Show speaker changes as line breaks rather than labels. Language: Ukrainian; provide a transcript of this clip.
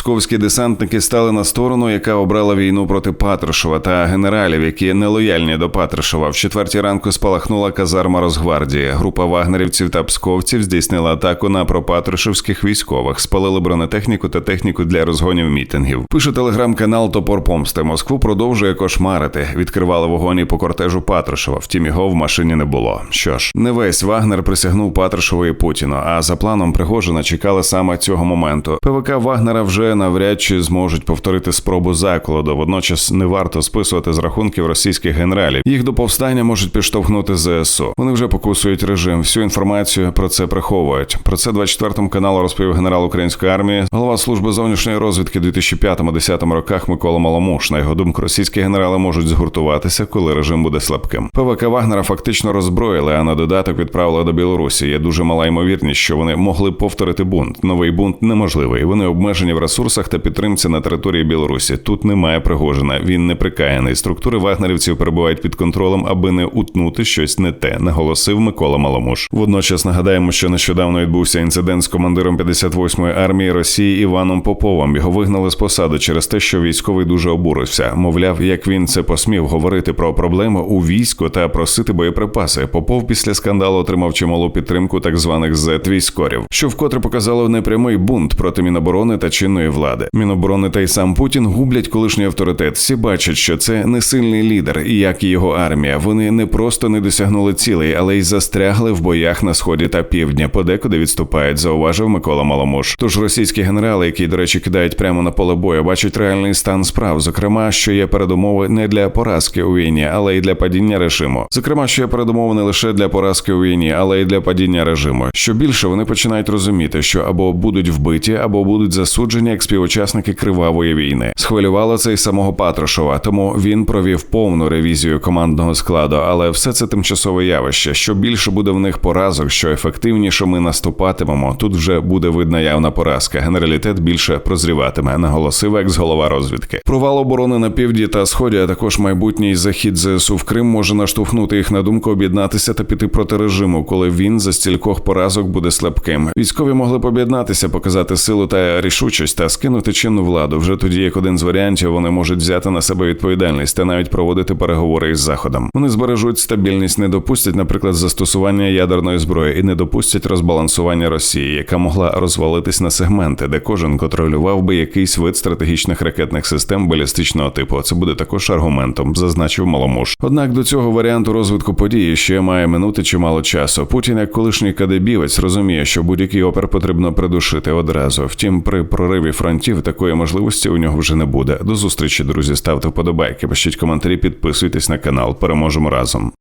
Псковські десантники стали на сторону, яка обрала війну проти Патрушева та генералів, які нелояльні до Патрушева. В четвертій ранку спалахнула казарма Росгвардії. Група вагнерівців та псковців здійснила атаку на пропатрушевських військових, спалили бронетехніку та техніку для розгонів мітингів. Пише телеграм-канал Топор Помсти. Москву продовжує кошмарити. Відкривали вогонь і по кортежу Патрушева. Втім, його в машині не було. Що ж, не весь Вагнер присягнув Патрушеву і Путіну. А за планом Пригожина чекали саме цього моменту. ПВК Вагнера вже навряд чи зможуть повторити спробу закладу. Водночас не варто списувати з рахунків російських генералів. Їх до повстання можуть підштовхнути ЗСУ. Вони вже покусують режим. Всю інформацію про це приховують. Про це 24 каналу розповів генерал української армії, голова служби зовнішньої розвідки 2005-2010 роках Микола Маломуш. На його думку, російські генерали можуть згуртуватися, коли режим буде слабким. ПВК Вагнера фактично роззброїли, а на додаток відправили до Білорусі. Є дуже мала ймовірність, що вони могли повторити бунт. Новий бунт неможливий. Вони обмежені в ресурсах та підтримці на території Білорусі. Тут немає Пригожина. Він не прикаяний. Структури вагнерівців перебувають під контролем, аби не утнути щось не те, наголосив Микола Маломуш. Водночас нагадаємо, що нещодавно відбувся інцидент з командиром 58-ї армії Росії Іваном Поповим. Його вигнали з посади через те, що військовий дуже обурився. Мовляв, як він це посмів говорити про проблеми у війську та просити боєприпаси. Попов після скандалу отримав чималу підтримку так званих зет військорів, що вкотре показало непрямий бунт проти Міноборони та чинної влади. Міноборони та й сам Путін гублять колишній авторитет. Всі бачать, що це не сильний лідер, і як і його армія. Вони не просто не досягнули цілей, але й застрягли в боях на сході та півдня. Подекуди відступають, зауважив Микола Маломуш. Тож російські генерали, які, до речі, кидають прямо на поле бою, бачать реальний стан справ. Зокрема, що є передумови не для поразки у війні, але й для падіння режиму. Зокрема, що є передумови не лише для поразки у війні, але й для падіння режиму. Що більше вони починають розуміти, що або будуть вбиті, або будуть засуджені як співучасники кривавої війни. Схвилювало це й самого Патрушева, тому він провів повну ревізію командного складу, але все це тимчасове явище. Що більше буде в них поразок, що ефективніше ми наступатимемо. Тут вже буде видна явна поразка. Генералітет більше прозріватиме, наголосив екс-голова розвідки. Провал оборони на півдні та сході, а також майбутній захід ЗСУ в Крим може наштовхнути їх на думку об'єднатися та піти проти режиму, коли він за стількох поразок буде слабким. Військові могли б об'єднатися, показати силу та рішучість та скинути чинну владу. Вже тоді, як один з варіантів, вони можуть взяти на себе відповідальність та навіть проводити переговори із заходом. Вони збережуть стабільність, не допустять, наприклад, застосування ядерної зброї і не допустять розбалансування Росії, яка могла розвалитись на сегменти, де кожен контролював би якийсь вид стратегічних ракетних систем балістичного типу. Це буде також аргументом, зазначив Маломуш. Однак до цього варіанту розвитку події ще має минути чимало часу. Путін, як колишній кадебівець, розуміє, що будь-який опер потрібно придушити одразу. Втім, при прориві фронтів такої можливості у нього вже не буде. До зустрічі, друзі. Ставте вподобайки, пишіть коментарі, підписуйтесь на канал. Переможемо разом.